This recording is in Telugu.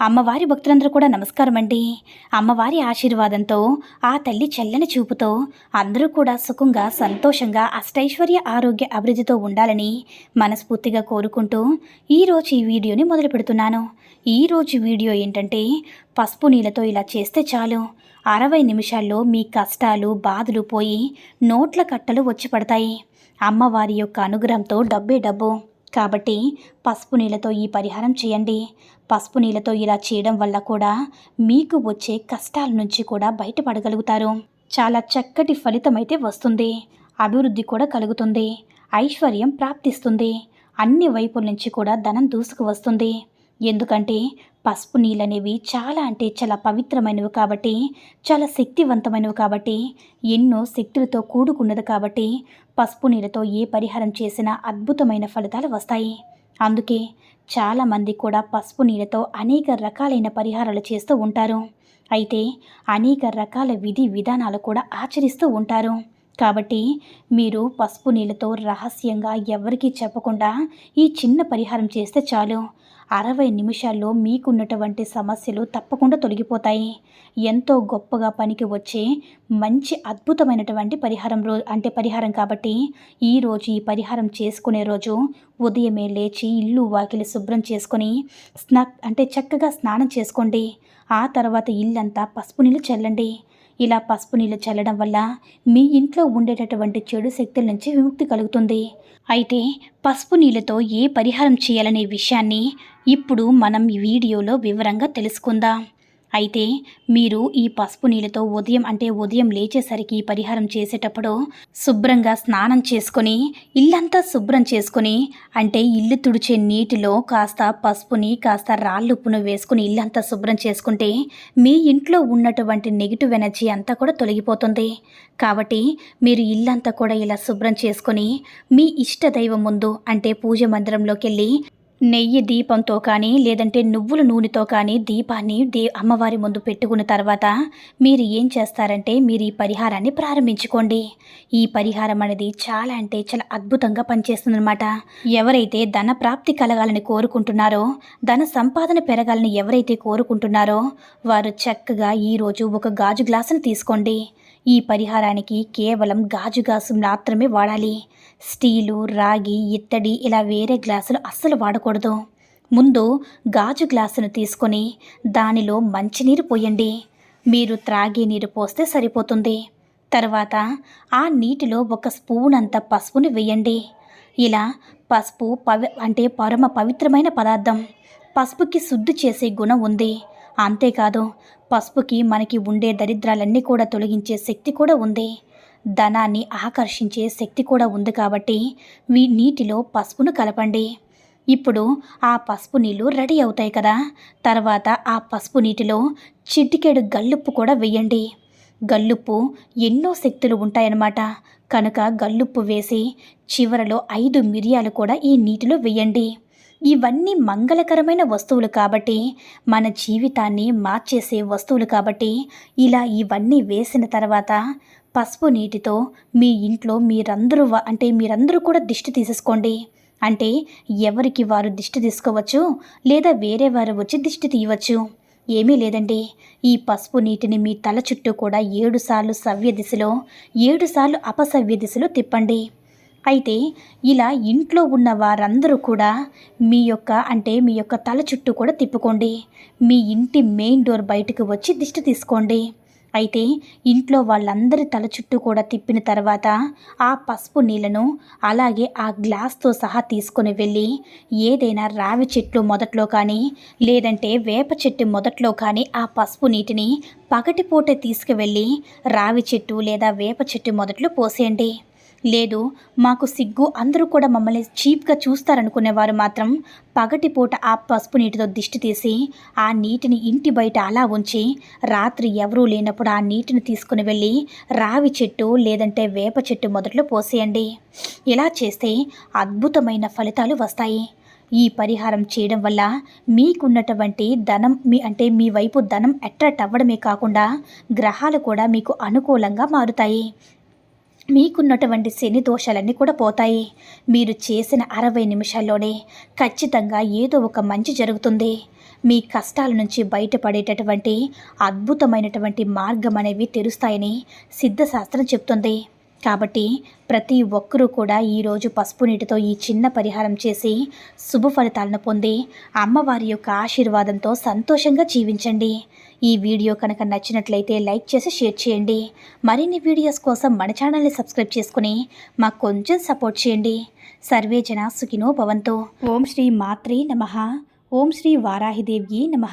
అమ్మవారి భక్తులందరూ కూడా నమస్కారం అండి అమ్మవారి ఆశీర్వాదంతో ఆ తల్లి చల్లని చూపుతో అందరూ కూడా సుఖంగా సంతోషంగా అష్టైశ్వర్య ఆరోగ్య అభివృద్ధితో ఉండాలని మనస్ఫూర్తిగా కోరుకుంటూ ఈరోజు ఈ వీడియోని మొదలు పెడుతున్నాను. ఈరోజు వీడియో ఏంటంటే పసుపు నీళ్ళతో ఇలా చేస్తే చాలు. అరవై నిమిషాల్లో మీ కష్టాలు బాధలు పోయి నోట్ల కట్టలు వచ్చి పడతాయి. అమ్మవారి యొక్క అనుగ్రహంతో డబ్బే డబ్బు. కాబట్టి పసుపు నీళ్ళతో ఈ పరిహారం చేయండి. పసుపు నీళ్ళతో ఇలా చేయడం వల్ల కూడా మీకు వచ్చే కష్టాల నుంచి కూడా బయటపడగలుగుతారు. చాలా చక్కటి ఫలితం అయితే వస్తుంది. అభివృద్ధి కూడా కలుగుతుంది. ఐశ్వర్యం ప్రాప్తిస్తుంది. అన్ని వైపుల నుంచి కూడా ధనం దూసుకు వస్తుంది. ఎందుకంటే పసుపు నీళ్ళనేవి చాలా అంటే చాలా పవిత్రమైనవి కాబట్టి చాలా శక్తివంతమైనవి కాబట్టి ఎన్నో శక్తులతో కూడుకున్నది కాబట్టి పసుపు నీళ్ళతో ఏ పరిహారం చేసినా అద్భుతమైన ఫలితాలు వస్తాయి. అందుకే చాలామంది కూడా పసుపు నీళ్ళతో అనేక రకాలైన పరిహారాలు చేస్తూ ఉంటారు. అయితే అనేక రకాల విధి విధానాలు కూడా ఆచరిస్తూ ఉంటారు. కాబట్టి మీరు పసుపు నీళ్ళతో రహస్యంగా ఎవరికీ చెప్పకుండా ఈ చిన్న పరిహారం చేస్తే చాలు. అరవై నిమిషాల్లో మీకున్నటువంటి సమస్యలు తప్పకుండా తొలగిపోతాయి. ఎంతో గొప్పగా పనికి వచ్చే మంచి అద్భుతమైనటువంటి పరిహారం రో అంటే పరిహారం కాబట్టి ఈరోజు ఈ పరిహారం చేసుకునే రోజు ఉదయమే లేచి ఇల్లు వాకిలి శుభ్రం చేసుకొని స్నా అంటే చక్కగా స్నానం చేసుకోండి. ఆ తర్వాత ఇల్లంతా పసుపు నీళ్ళు చల్లండి. ఇలా పసుపు నీళ్ళు చల్లడం వల్ల మీ ఇంట్లో ఉండేటటువంటి చెడు శక్తుల నుంచి విముక్తి కలుగుతుంది. అయితే పసుపు నీళ్ళతో ఏ పరిహారం చేయాలనే విషయాన్ని ఇప్పుడు మనం ఈ వీడియోలో వివరంగా తెలుసుకుందాం. అయితే మీరు ఈ పసుపు నీళ్ళతో ఉదయం అంటే ఉదయం లేచేసరికి పరిహారం చేసేటప్పుడు శుభ్రంగా స్నానం చేసుకొని ఇల్లంతా శుభ్రం చేసుకొని అంటే ఇల్లు తుడిచే నీటిలో కాస్త పసుపుని కాస్త రాళ్ళుప్పును వేసుకుని ఇల్లంతా శుభ్రం చేసుకుంటే మీ ఇంట్లో ఉన్నటువంటి నెగిటివ్ ఎనర్జీ అంతా కూడా తొలగిపోతుంది. కాబట్టి మీరు ఇల్లంతా కూడా ఇలా శుభ్రం చేసుకొని మీ ఇష్ట దైవం ముందు అంటే పూజ మందిరంలోకి వెళ్ళి నెయ్యి దీపంతో కానీ లేదంటే నువ్వుల నూనెతో కానీ దీపాన్ని దే అమ్మవారి ముందు పెట్టుకున్న తర్వాత మీరు ఏం చేస్తారంటే మీరు ఈ పరిహారాన్ని ప్రారంభించుకోండి. ఈ పరిహారం అనేది చాలా అంటే చాలా అద్భుతంగా పనిచేస్తుందన్నమాట. ఎవరైతే ధన ప్రాప్తి కలగాలని కోరుకుంటున్నారో ధన సంపాదన పెరగాలని ఎవరైతే కోరుకుంటున్నారో వారు చక్కగా ఈరోజు ఒక గాజు గ్లాసును తీసుకోండి. ఈ పరిహారానికి కేవలం గాజు గ్లాసు మాత్రమే వాడాలి. స్టీలు రాగి ఇత్తడి ఇలా వేరే గ్లాసులు అస్సలు వాడకూడదు. ముందు గాజు గ్లాసును తీసుకొని దానిలో మంచినీరు పోయండి. మీరు త్రాగే నీరు పోస్తే సరిపోతుంది. తర్వాత ఆ నీటిలో ఒక స్పూన్ అంత పసుపుని వేయండి. ఇలా పసుపు పవి అంటే పరమ పవిత్రమైన పదార్థం. పసుపుకి శుద్ధి చేసే గుణం ఉంది. అంతేకాదు పసుపుకి మనకి ఉండే దరిద్రాలన్నీ కూడా తొలగించే శక్తి కూడా ఉంది. ధనాన్ని ఆకర్షించే శక్తి కూడా ఉంది కాబట్టి మీ నీటిలో పసుపును కలపండి. ఇప్పుడు ఆ పసుపు నీళ్ళు రెడీ అవుతాయి కదా. తర్వాత ఆ పసుపు నీటిలో చిట్టికేడు గల్లుప్పు కూడా వేయండి. గల్లుప్పు ఎన్నో శక్తులు ఉంటాయన్నమాట. కనుక గల్లుప్పు వేసి చివరలో ఐదు మిరియాలు కూడా ఈ నీటిలో వేయండి. ఇవన్నీ మంగళకరమైన వస్తువులు కాబట్టి మన జీవితాన్ని మార్చేసే వస్తువులు కాబట్టి ఇలా ఇవన్నీ వేసిన తర్వాత పసుపు నీటితో మీ ఇంట్లో మీరందరూ అంటే మీరందరూ కూడా దిష్టి తీసేసుకోండి. అంటే ఎవరికి వారు దిష్టి తీసుకోవచ్చు లేదా వేరే వారు వచ్చి దిష్టి తీయవచ్చు. ఏమీ లేదండి. ఈ పసుపు నీటిని మీ తల చుట్టూ కూడా ఏడు సార్లు సవ్య దిశలో ఏడుసార్లు అపసవ్య దిశలో తిప్పండి. అయితే ఇలా ఇంట్లో ఉన్న వారందరూ కూడా మీ యొక్క అంటే మీ యొక్క తల చుట్టూ కూడా తిప్పుకోండి. మీ ఇంటి మెయిన్ డోర్ బయటకు వచ్చి దిష్టి తీసుకోండి. అయితే ఇంట్లో వాళ్ళందరి తల చుట్టూ కూడా తిప్పిన తర్వాత ఆ పసుపు నీళ్ళను అలాగే ఆ గ్లాస్తో సహా తీసుకొని వెళ్ళి ఏదైనా రావి చెట్లు మొదట్లో కానీ లేదంటే వేప చెట్టు మొదట్లో కానీ ఆ పసుపు నీటిని పగటిపూట తీసుకువెళ్ళి రావి చెట్టు లేదా వేప చెట్టు మొదట్లో పోసేయండి. లేదు మాకు సిగ్గు అందరూ కూడా మమ్మల్ని చీప్గా చూస్తారనుకునేవారు మాత్రం పగటిపూట ఆ పసుపు నీటితో దిష్టి తీసి ఆ నీటిని ఇంటి బయట అలా ఉంచి రాత్రి ఎవరూ లేనప్పుడు ఆ నీటిని తీసుకుని వెళ్ళి రావి చెట్టు లేదంటే వేప చెట్టు మొదట్లో పోసేయండి. ఇలా చేస్తే అద్భుతమైన ఫలితాలు వస్తాయి. ఈ పరిహారం చేయడం వల్ల మీకున్నటువంటి ధనం మీ అంటే మీ వైపు ధనం అట్రాక్ట్ అవ్వడమే కాకుండా గ్రహాలు కూడా మీకు అనుకూలంగా మారుతాయి. మీకున్నటువంటి శని దోషాలన్నీ కూడా పోతాయి. మీరు చేసిన అరవై నిమిషాల్లోనే ఖచ్చితంగా ఏదో ఒక మంచి జరుగుతుంది. మీ కష్టాల నుంచి బయటపడేటటువంటి అద్భుతమైనటువంటి మార్గం అనేవి తెరుస్తాయని సిద్ధశాస్త్రం చెప్తుంది. కాబట్టి ప్రతి ఒక్కరూ కూడా ఈరోజు పసుపు నీటితో ఈ చిన్న పరిహారం చేసి శుభ ఫలితాలను పొంది అమ్మవారి యొక్క ఆశీర్వాదంతో సంతోషంగా జీవించండి. ఈ వీడియో కనుక నచ్చినట్లయితే లైక్ చేసి షేర్ చేయండి. మరిన్ని వీడియోస్ కోసం మన ఛానల్ని సబ్స్క్రైబ్ చేసుకుని మాకు కొంచెం సపోర్ట్ చేయండి. సర్వే జన సుఖినో భవంతో. ఓం శ్రీ మాత్రే నమ. ఓం శ్రీ వారాహిదేవ్యే నమ.